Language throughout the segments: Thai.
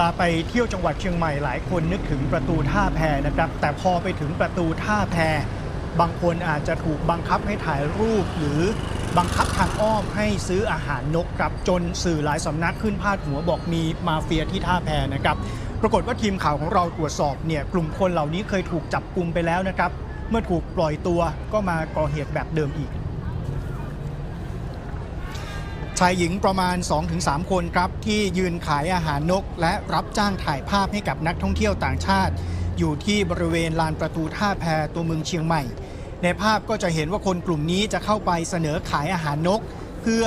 ลาไปเที่ยวจังหวัดเชียงใหม่หลายคนนึกถึงประตูท่าแพนะครับ แต่พอไปถึงประตูท่าแพ บางคนอาจจะถูกบังคับให้ถ่ายรูป หรือบังคับทางอ้อมให้ซื้ออาหารนกครับจนสื่อหลายสำนักขึ้นพาดหัวบอกมีมาเฟียที่ท่าแพนะครับ ปรากฏว่าทีมข่าวของเราตรวจสอบเนี่ยกลุ่มคนเหล่านี้เคยถูกจับกลุ่มไปแล้วนะครับ เมื่อถูกปล่อยตัวก็มาก่อเหตุแบบเดิมอีก ชายหญิงประมาณ 2-3 คนครับ ที่ยืนขายอาหารนก และรับจ้างถ่ายภาพให้กับนักท่องเที่ยวต่างชาติ อยู่ที่บริเวณลานประตูท่าแพตัวเมืองเชียงใหม่ ในภาพก็จะเห็นว่าคนกลุ่มนี้จะเข้าไปเสนอขายอาหารนก เพื่อ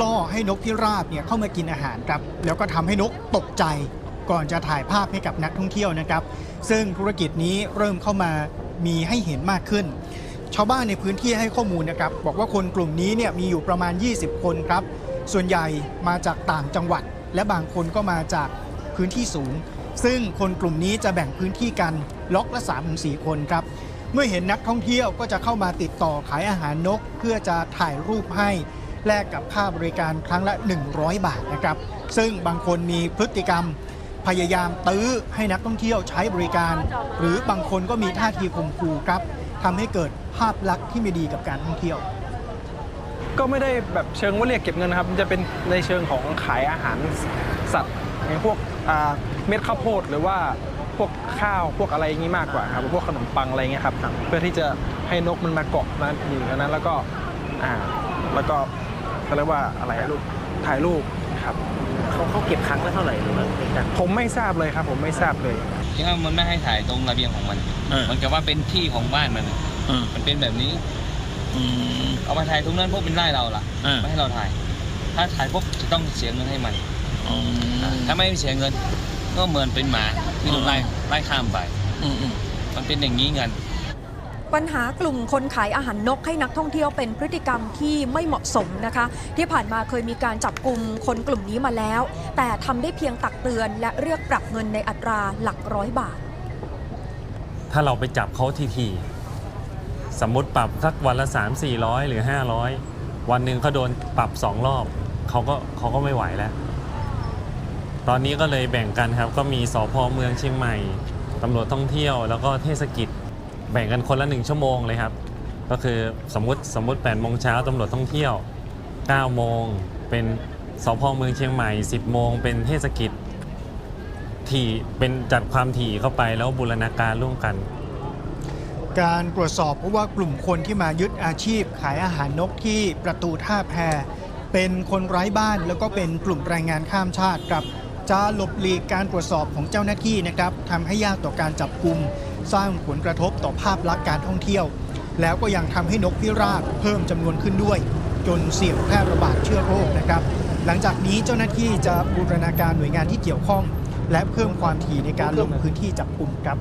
ล่อให้นกพิราบเนี่ยเข้ามากินอาหารครับ แล้วก็ทำให้นกตกใจก่อนจะถ่ายภาพให้กับนักท่องเที่ยวนะครับ ซึ่งธุรกิจนี้เริ่มเข้ามามีให้เห็นมากขึ้น ชาวบ้านในพื้นที่ให้ข้อมูลนะครับ บอกว่าคนกลุ่มนี้เนี่ยมีอยู่ประมาณ 20 คนครับ ส่วนใหญ่มาจากต่างจังหวัด และบางคนก็มาจากพื้นที่สูง ซึ่งคนกลุ่มนี้จะแบ่งพื้นที่กันล็อกละ3-4 คนครับ เมื่อเห็นนักท่องเที่ยวก็จะเข้ามาติดต่อขายอาหารนก เพื่อจะถ่ายรูปให้แลกกับค่าบริการครั้งละ 100 บาทนะครับ ซึ่งบางคนมีพฤติกรรมพยายามตื้อให้นักท่องเที่ยวใช้บริการ หรือบางคนก็มีท่าทีข่มขู่ครับ ทำให้เกิดภาพลักษณ์ที่ไม่ดีกับการท่องเที่ยว ก็ไม่ได้แบบเชิงว่าเรียกเก็บเงินนะครับมันจะเป็นในเชิงของขายอาหารสัตว์อย่างพวกอ่าเม็ดข้าวโพดหรือว่าพวกข้าวพวกอะไรอย่างนี้มากกว่าครับพวกขนมปังอะไรเงี้ยครับเพื่อที่จะให้นกมันมาเกาะมาอยู่ในนั้นแล้วก็อ่าแล้วก็เขาเรียกว่าอะไรอะลูกถ่ายรูปครับ เขาเขาเก็บครั้งละเท่าไหร่หรือว่าเป็นการผมไม่ทราบเลยครับ ผมไม่ทราบเลย ที่ว่ามันไม่ให้ถ่ายตรงระเบียงของมันเออมันกับว่าเป็นที่ของบ้านมันเออมันเป็นแบบนี้ อืม เอามาถ่ายตรงนั้นพวกเป็นไล่เราล่ะเออไม่ให้เราถ่าย ถ้าถ่ายปุ๊บจะต้องเสียเงินให้มันอืมถ้าไม่เสียเงิน ก็เหมือนเป็นหมาที่โดนไล่ไล่ข้ามไป อืมอืมมันเป็นอย่างนี้กัน ปัญหากลุ่มคนขายอาหารนกให้นักท่องเที่ยวเป็นพฤติกรรมที่ไม่เหมาะสมนะคะ ที่ผ่านมาเคยมีการจับกลุ่มคนกลุ่มนี้มาแล้ว แต่ทำได้เพียงตักเตือน และเรียกปรับเงินในอัตราหลักร้อยบาท ถ้าเราไปจับเขาทีๆสมมติปรับสักวันละ3 4 0 0 หรือ 500 วันหนึ่งเขาโดนปรับสองรอบเขาก็เขาก็ไม่ไหวแล้ว ตอนนี้ก็เลยแบ่งกันครับก็มีสพเมืองเชียงใหม่ตำรวจท่องเที่ยวแล้วก็เทศกิจ แบ่งกันคนละหนึ่งชั่วโมงเลยครับ ก็คือสมมติสมมติ8โมงเช้าตำรวจท่องเที่ยว 9 โมงเป็นสพเมืองเชียงใหม่ 10 โมงเป็นเทศกิจถี่เป็นจัดความถี่เข้าไปแล้วบูรณาการร่วมกัน การตรวจสอบเพราะว่ากลุ่มคนที่มายึดอาชีพขายอาหารนกที่ประตูท่าแพเป็นคนไร้บ้านแล้วก็เป็นกลุ่มแรงงานข้ามชาติครับจะหลบหลีกการตรวจสอบของเจ้าหน้าที่นะครับทำให้ยากต่อการจับกลุ่ม สร้างผลกระทบต่อภาพลักษณ์การท่องเที่ยว แล้วก็ยังทำให้นกพิราบเพิ่มจำนวนขึ้นด้วย จนเสี่ยงแพร่ระบาดเชื้อโรคนะครับ หลังจากนี้เจ้าหน้าที่จะบูรณาการหน่วยงานที่เกี่ยวข้อง และเพิ่มความถี่ในการลงพื้นที่จับกลุ่มครับ